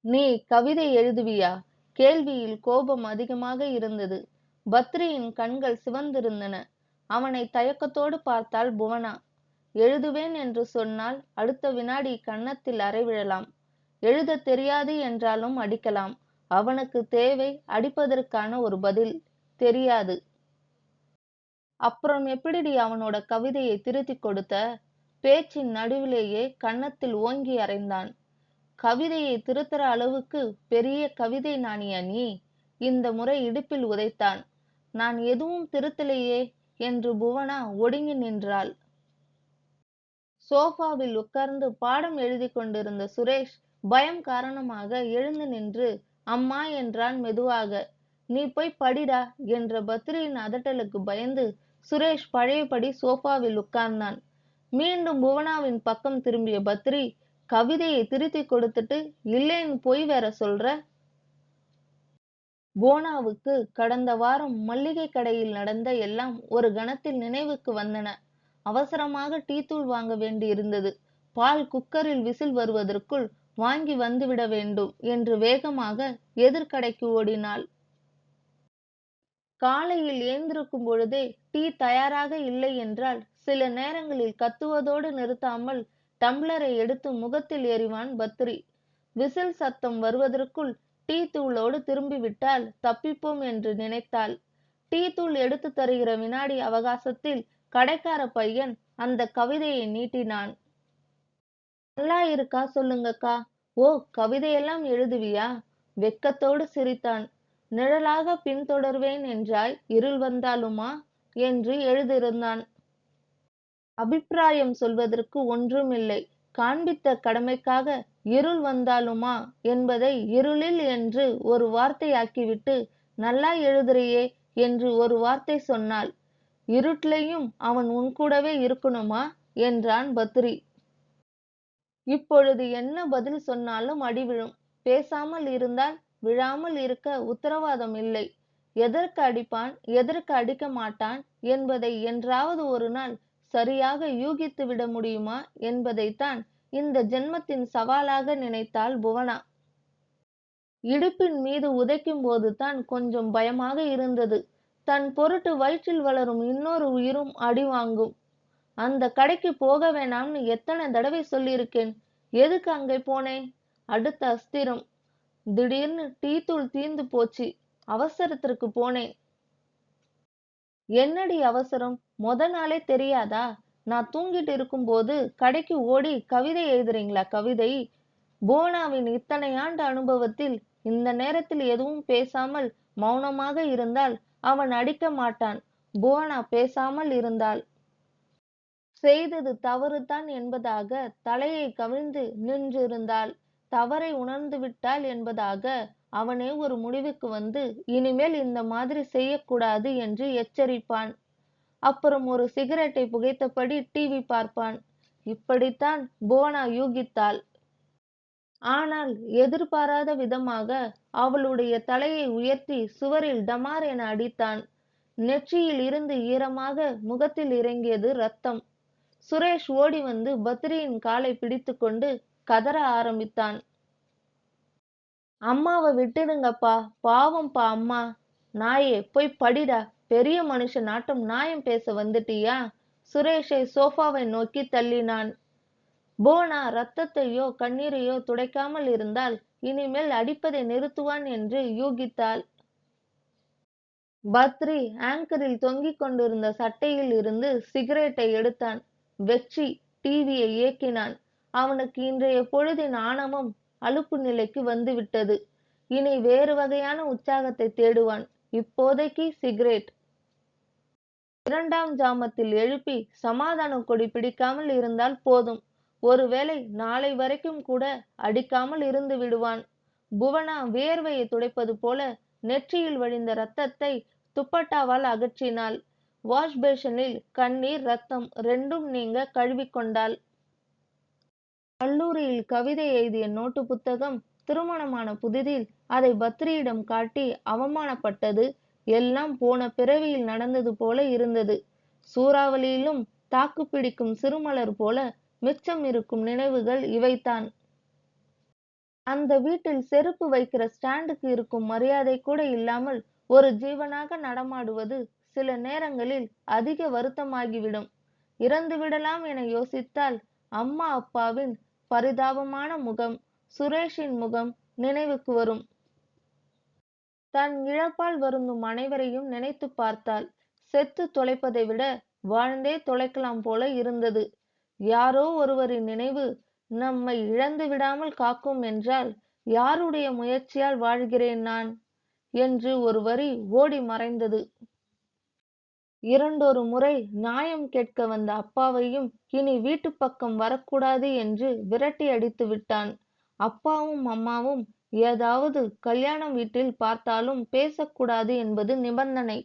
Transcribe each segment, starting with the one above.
நீ கவிதை எழுதுவியா? கேள்வியில் கோபம் அதிகமாக இருந்தது. பத்ரியின் கண்கள் சிவந்திருந்தன. அவனை தயக்கத்தோடு பார்த்தாள் புவனா. எழுதுவேன் என்று சொன்னால் அடுத்த வினாடி கன்னத்தில் அறை விழலாம் எழுதத் தெரியாது என்றாலும் அடிக்கலாம். அவனுக்கு தேவை அடிப்பதற்கான ஒரு பதில். தெரியாது. அப்புறம் எப்படிடி அவனோட கவிதையை திருத்தி கொடுத்த? பேச்சின் நடுவிலேயே கன்னத்தில் ஓங்கி அறைந்தான். கவிதையை திருத்துற அளவுக்கு பெரிய கவிதை நாணியா நீ? இந்த முறை இடுப்பில் உதைத்தான். நான் எதுவும் திருத்தலையே என்று புவனா ஒடுங்கி நின்றாள். சோஃபாவில் உட்கார்ந்து பாடம் எழுதி கொண்டிருந்த சுரேஷ் பயம் காரணமாக எழுந்து நின்று அம்மா என்றான் மெதுவாக. நீ போய் படிடா என்ற பத்ரியின் அதட்டலுக்கு பயந்து சுரேஷ் பழையபடி சோஃபாவில் உட்கார்ந்தான். மீண்டும் புவனாவின் பக்கம் திரும்பிய பத்ரி கவிதையை திருத்தி கொடுத்துட்டு இல்லைன்னு போய் வேற சொல்ற? போனாவுக்கு கடந்த வாரம் மல்லிகை கடையில் நடந்த எல்லாம் ஒரு கணத்தில் நினைவுக்கு வந்தன. அவசரமாக டீ தூள் வாங்க வேண்டியிருந்தது பால் குக்கரில் விசில் வருவதற்குள் வாங்கி வந்துவிட வேண்டும் என்று வேகமாக எதிர்கடைக்கு ஓடினாள். காலையில் ஏந்திருக்கும் பொழுதே டீ தயாராக இல்லை என்றால் சில நேரங்களில் கத்துவதோடு நிறுத்தாமல் டம்ளரை எடுத்து முகத்தில் எறிவான் பத்ரி. விசில் சத்தம் வருவதற்குள் டீ தூளோடு திரும்பிவிட்டால் தப்பிப்போம் என்று நினைத்தாள். டீ தூள் எடுத்து தருகிற வினாடி அவகாசத்தில் கடைக்கார பையன் அந்த கவிதையை நீட்டினான். நல்லா இருக்கா சொல்லுங்கக்கா. ஓ கவிதையெல்லாம் எழுதுவியா? வெக்கத்தோடு சிரித்தான். நிழலாக பின்தொடர்வேன் என்றாய் இருள் வந்தாலுமா? என்று எழுதியிருந்தான். அபிப்பிராயம் சொல்வதற்கு ஒன்றுமில்லை. காண்பித்த கடமைக்காக இருள் வந்தாலுமா? என்பதை இருளில் என்று ஒரு வார்த்தையாக்கிவிட்டு நல்லா எழுதுறியே என்று ஒரு வார்த்தை சொன்னாள். இருட்லையும் அவன் உன் கூடவே இருக்கணுமா? என்றான் பத்ரி. இப்பொழுது என்ன பதில் சொன்னாலும் அடி விழும். பேசாமல் இருந்தால் விழாமல் இருக்க உத்தரவாதம் இல்லை. எதற்கு அடிப்பான்? எதற்கு அடிக்க மாட்டான்? என்பதை என்றாவது ஒரு நாள் சரியாக யூகித்து விட முடியுமா என்பதைத்தான் இந்த ஜென்மத்தின் சவாலாக நினைத்தாள் புவனா. இடுப்பின் மீது உதைக்கும் போதுதான் கொஞ்சம் பயமாக இருந்தது. தன் பொருட்டு வயிற்றில் வளரும் இன்னொரு உயிரும் அடி வாங்கும். அந்த கடைக்கு போக வேணாம்னு எத்தனை தடவை சொல்லியிருக்கேன். எதுக்கு அங்கே போனேன்? அடுத்த அஸ்திரம். திடீர்னு டீ தூள் தீந்து போச்சு. அவசரத்திற்கு போனேன். என்னடி அவசரம்? மொத நாளே தெரியாதா? நான் தூங்கிட்டு இருக்கும்போது கடைக்கு ஓடி கவிதை எழுதுறீங்களா கவிதை? போனாவின் இத்தனை ஆண்டு அனுபவத்தில் இந்த நேரத்தில் எதுவும் பேசாமல் மௌனமாக இருந்தால் அவன் அடிக்க மாட்டான். போனா பேசாமல் இருந்தாள் செய்தது தவறுதான் என்பதாக தலையை கவிழ்ந்து நின்றிருந்தாள். தவறை உணர்ந்து விட்டாள் என்பதாக அவனே ஒரு முடிவுக்கு வந்து இனிமேல் இந்த மாதிரி செய்யக்கூடாது என்று எச்சரிப்பான். அப்புறம் ஒரு சிகரெட்டை புகைத்தபடி டிவி பார்ப்பான். இப்படித்தான் போனா யூகித்தாள். ஆனால் எதிர்பாராத விதமாக அவளுடைய தலையை உயர்த்தி சுவரில் டமார் என அடித்தான். நெற்றியில் இருந்து ஈரமாக முகத்தில் இறங்கியது ரத்தம். சுரேஷ் ஓடி வந்து பத்ரியின் காலை பிடித்துக்கொண்டு கதற ஆரம்பித்தான். அம்மாவை விட்டுடுங்கப்பா. பாவம்ப்பா அம்மா. நாயே போய் படிடா. பெரிய மனுஷன் நாட்டம் நாயம் பேச வந்துட்டியா? சுரேஷை சோஃபாவை நோக்கி தள்ளினான். போனா ரத்தத்தையோ கண்ணீரையோ துடைக்காமல் இருந்தால் இனிமேல் அடிப்பதை நிறுத்துவான் என்று யூகித்தாள். பத்ரி ஆங்கரில் தொங்கிக் கொண்டிருந்த சட்டையில் இருந்து சிகரெட்டை எடுத்தான். வெற்றி டிவியை இயக்கினான் அவனுக்கு இன்றைய பொழுதின் ஆணவம் அலுப்பு நிலைக்கு வந்துவிட்டது இனி வேறு வகையான உற்சாகத்தை தேடுவான். இப்போதைக்கு சிகரெட். இரண்டாம் ஜாமத்தில் எழுப்பி சமாதான கொடி பிடிக்காமல் இருந்தால் போதும். ஒருவேளை நாளை வரைக்கும் கூட அடிக்காமல் இருந்து விடுவான். புவனா வேர்வையை துடைப்பது போல நெற்றியில் வழிந்த ரத்தத்தை துப்பட்டாவால் அகற்றினாள். வாஷ் பேஷனில் கண்ணீர் ரத்தம் ரெண்டும் நீங்க கழுவிக்கொண்டாள். கல்லூரியில் கவிதை எழுதிய நோட்டு புத்தகம் திருமணமான புதிதில் அதை பத்ரியிடம் காட்டி அவமானப்பட்டது. எல்லாம் போன பிறவியில் நடந்தது போல இருந்தது. சூறாவளியிலும் தாக்கு பிடிக்கும் சிறுமலர் போல மிச்சம் இருக்கும் நினைவுகள் இவைதான். அந்த வீட்டில் செருப்பு வைக்கிற ஸ்டாண்டுக்கு இருக்கும் மரியாதை கூட இல்லாமல் ஒரு ஜீவனாக நடமாடுவது சில நேரங்களில் அதிக வருத்தமாகிவிடும். இறந்து விடலாம் என யோசித்தால் அம்மா அப்பாவின் பரிதாபமான முகம் சுரேஷின் முகம் நினைவுக்கு வரும். தன் இழப்பால் வருந்தும் அனைவரையும் நினைத்து பார்த்தாள் செத்து தொலைப்பதை விட வாழ்ந்தே தொலைக்கலாம் போல இருந்தது. யாரோ ஒருவரின் நினைவு நம்மை இழந்து விடாமல் காக்கும் என்றால் யாருடைய முயற்சியால் வாழ்கிறேன் நான்? என்று ஒரு வரி ஓடி மறைந்தது. இரண்டொரு முறை நியாயம் கேட்க வந்த அப்பாவையும் இனி வீட்டு பக்கம் வரக்கூடாது என்று விரட்டி அடித்து விட்டான். அப்பாவும் அம்மாவும் ஏதாவது கல்யாணம் வீட்டில் பார்த்தாலும் பேசக்கூடாது என்பது நிபந்தனை.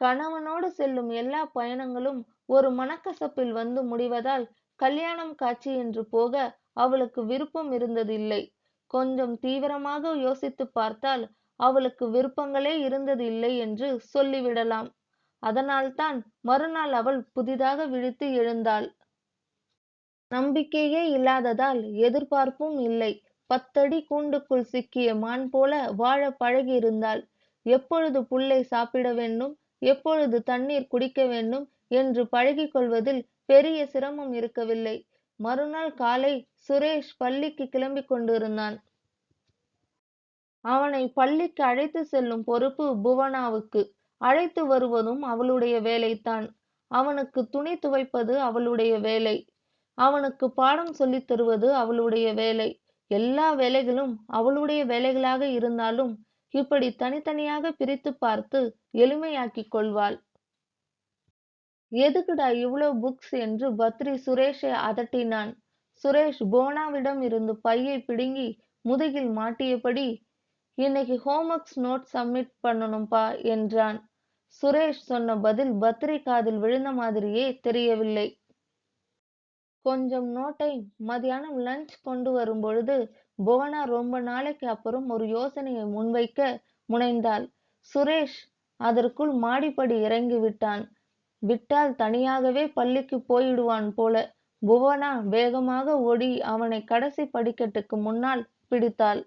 கணவனோடு செல்லும் எல்லா பயணங்களும் ஒரு மனக்கசப்பில் வந்து முடிவதால் கல்யாணம் காட்சி என்று போக அவளுக்கு விருப்பம் இருந்ததில்லை. கொஞ்சம் தீவிரமாக யோசித்து பார்த்தால் அவளுக்கு விருப்பங்களே இருந்தது இல்லை என்று சொல்லிவிடலாம். அதனால்தான் மறுநாள் அவள் புதிதாக விழித்து எழுந்தாள். நம்பிக்கையே இல்லாததால் எதிர்பார்ப்பும் இல்லை. பத்தடி கூண்டுக்குள் சிக்கிய மான் போல வாழ பழகியிருந்தாள். எப்பொழுது புல்லை சாப்பிட வேண்டும் எப்பொழுது தண்ணீர் குடிக்க வேண்டும் என்று பழகிக் கொள்வதில் பெரிய சிரமம் இருக்கவில்லை. மறுநாள் காலை சுரேஷ் பள்ளிக்கு கிளம்பிக் கொண்டிருந்தான். அவனை பள்ளிக்கு அழைத்து செல்லும் பொறுப்பு புவனாவுக்கு. அழைத்து வருவதும் அவளுடைய வேலைதான். அவனுக்கு துணி துவைப்பது அவளுடைய வேலை. அவனுக்கு பாடம் சொல்லித் தருவது அவளுடைய வேலை. எல்லா வேலைகளும் அவளுடைய வேலைகளாக இருந்தாலும் இப்படி தனித்தனியாக பிரித்து பார்த்து எளிமையாக்கிக் கொள்வாள். எதுக்குடா இவ்வளவு புக்ஸ்? என்று பத்ரி சுரேஷை அதட்டினான். சுரேஷ் போனாவிடம் இருந்து பையை பிடுங்கி முதுகில் மாட்டியபடி இன்னைக்கு ஹோம்ஒர்க்ஸ் நோட் சப்மிட் பண்ணணும்பா என்றான். சுரேஷ் சொன்ன பதில் பத்ரி காதில் விழுந்த மாதிரியே தெரியவில்லை. கொஞ்சம் நோட்டை மதியானம் லஞ்ச் கொண்டு வரும் பொழுது புவனா ரொம்ப நாளைக்கு அப்புறம் ஒரு யோசனையை முன்வைக்க முனைந்தாள். சுரேஷ் அதற்குள் மாடிப்படி இறங்கி விட்டான். விட்டால் தனியாகவே பள்ளிக்கு போயிடுவான் போல. புவனா வேகமாக ஓடி அவனை கடைசி படிக்கட்டுக்கு முன்னால் பிடித்தாள்.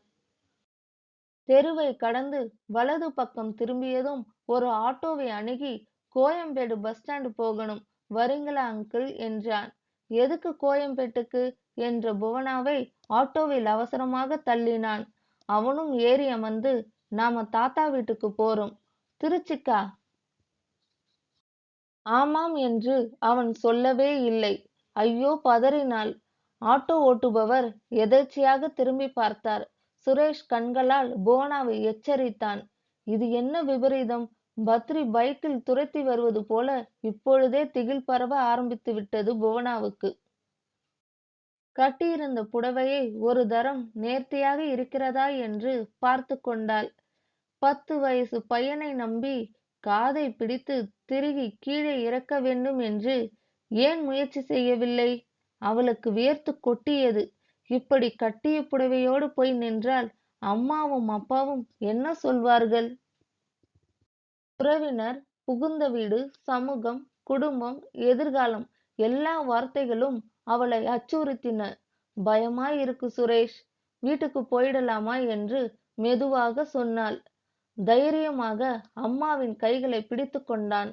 தெருவை கடந்து வலது பக்கம் திரும்பியதும் ஒரு ஆட்டோவை அணுகி கோயம்பேடு பஸ் ஸ்டாண்டு போகணும் வரீங்களா அங்கிள் என்றான். எதுக்கு கோயம்பேட்டுக்கு? என்ற புவனாவை ஆட்டோவில் அவசரமாக தள்ளினான். அவனும் ஏறி அமர்ந்து நாம தாத்தா வீட்டுக்கு போறோம். திருச்சிக்கா? ஆமாம் என்று அவன் சொல்லவே இல்லை. ஐயோ பதறினாள். ஆட்டோ ஓட்டுபவர் எதேர்ச்சியாக திரும்பி பார்த்தார். சுரேஷ் கண்களால் போனாவை எச்சரித்தான். இது என்ன விபரீதம்? பத்ரி பைக்கில் துரத்தி வருவது போல இப்பொழுதே திகில் பரவ ஆரம்பித்து விட்டது புவனாவுக்கு. கட்டியிருந்த புடவையை ஒரு தரம் நேர்த்தியாக இருக்கிறதா என்று பார்த்து கொண்டாள். பத்து வயசு பையனை நம்பி காதை பிடித்து திருகி கீழே இறக்க வேண்டும் என்று ஏன் முயற்சி செய்யவில்லை? அவளுக்கு வியர்த்து கொட்டியது. இப்படி கட்டிய புடவையோடு போய் நின்றால் அம்மாவும் அப்பாவும் என்ன சொல்வார்கள்? உறவினர் புகுந்த வீடு சமூகம் குடும்பம் எதிர்காலம் எல்லா வார்த்தைகளும் அவளை அச்சுறுத்தின. பயமாய் இருக்கு சுரேஷ் வீட்டுக்கு போயிடலாமா என்று மெதுவாக சொன்னாள். தைரியமாக அம்மாவின் கைகளை பிடித்து கொண்டான்.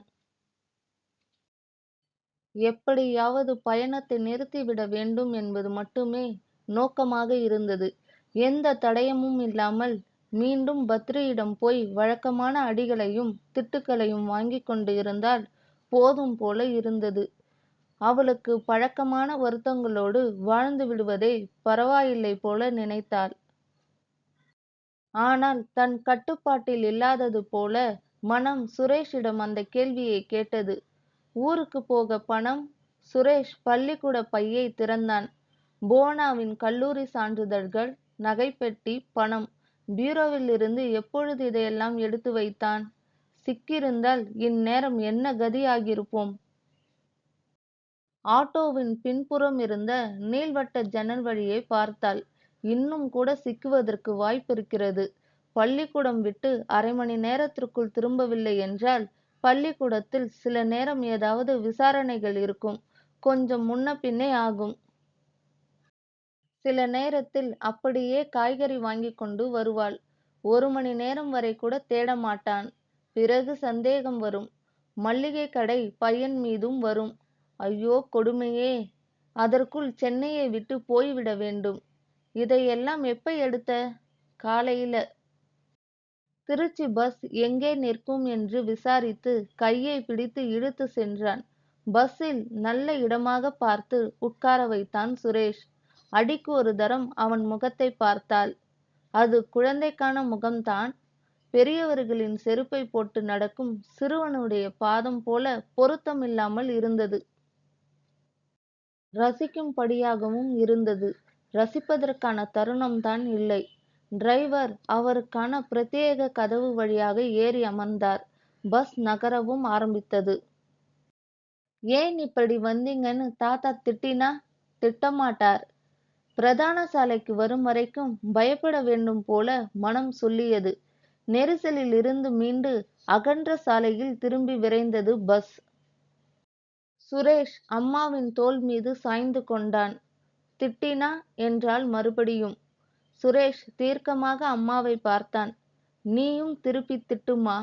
எப்படியாவது பயணத்தை நிறுத்திவிட வேண்டும் என்பது மட்டுமே நோக்கமாக இருந்தது. எந்த தடயமும் இல்லாமல் மீண்டும் பத்ரியிடம் போய் வழக்கமான அடிகளையும் திட்டுக்களையும் வாங்கி கொண்டு இருந்தால் போதும் போல இருந்தது. அவளுக்கு பழக்கமான வருத்தங்களோடு வாழ்ந்து விடுவதே பரவாயில்லை போல நினைத்தாள். ஆனால் தன் கட்டுப்பாட்டில் இல்லாதது போல மனம் சுரேஷிடம் அந்த கேள்வியை கேட்டது. ஊருக்கு போக பணம்? சுரேஷ் பள்ளிக்கூட பையை திறந்தான். போனாவின் கல்லூரி சான்றிதழ்கள் நகைப்பெட்டி பணம். பீரோவில் இருந்து எப்பொழுது இதையெல்லாம் எடுத்து வைத்தான்? சிக்கியிருந்தால் இந்நேரம் என்ன கதியாகியிருப்போம்? ஆட்டோவின் பின்புறம் இருந்த நீள்வட்ட ஜன்னல் வழியை பார்த்தாள் இன்னும் கூட சிக்குவதற்கு வாய்ப்பிருக்கிறது. பள்ளிக்கூடம் விட்டு அரை மணி நேரத்திற்குள் திரும்பவில்லை என்றால் பள்ளிக்கூடத்தில் சில நேரம் ஏதாவது விசாரணைகள் இருக்கும். கொஞ்சம் முன்ன பின்னே ஆகும். சில நேரத்தில் அப்படியே காய்கறி வாங்கி கொண்டு வருவாள். ஒரு மணி நேரம் வரை கூட தேட மாட்டான் பிறகு சந்தேகம் வரும். மல்லிகை கடை பையன் மீதும் வரும். ஐயோ கொடுமையே! அதற்குள் சென்னையை விட்டு போய்விட வேண்டும். இதையெல்லாம் எப்ப எடுத்த? காலையில. திருச்சி பஸ் எங்கே நிற்கும் என்று விசாரித்து கையை பிடித்து இழுத்து சென்றான். பஸ்ஸில் நல்ல இடமாக பார்த்து உட்கார வைத்தான் சுரேஷ். அடிக்கு ஒரு தரம் அவன் முகத்தை பார்த்தாள். அது குழந்தைக்கான முகம்தான். பெரியவர்களின் செருப்பை போட்டு நடக்கும் சிறுவனுடைய பாதம் போல பொருத்தமில்லாமல் இருந்தது. ரசிக்கும்படியாகவும் இருந்தது. ரசிப்பதற்கான தருணம்தான் இல்லை. டிரைவர் அவருக்கான பிரத்யேக கதவு வழியாக ஏறி அமர்ந்தார். பஸ் நகரவும் ஆரம்பித்தது. ஏன் இப்படி வந்தீங்கன்னு தாத்தா திட்டினா? திட்டமாட்டார். பிரதான சாலைக்கு வரும் வரைக்கும் பயப்பட வேண்டும் போல மனம் சொல்லியது. நெரிசலில் இருந்து மீண்டு அகன்ற சாலையில் திரும்பி விரைந்தது பஸ். சுரேஷ் அம்மாவின் தோள் மீது சாய்ந்து கொண்டான். திட்டினா? என்றால் மறுபடியும். சுரேஷ் தீர்க்கமாக அம்மாவை பார்த்தான். நீயும் திருப்பி திட்டுமா?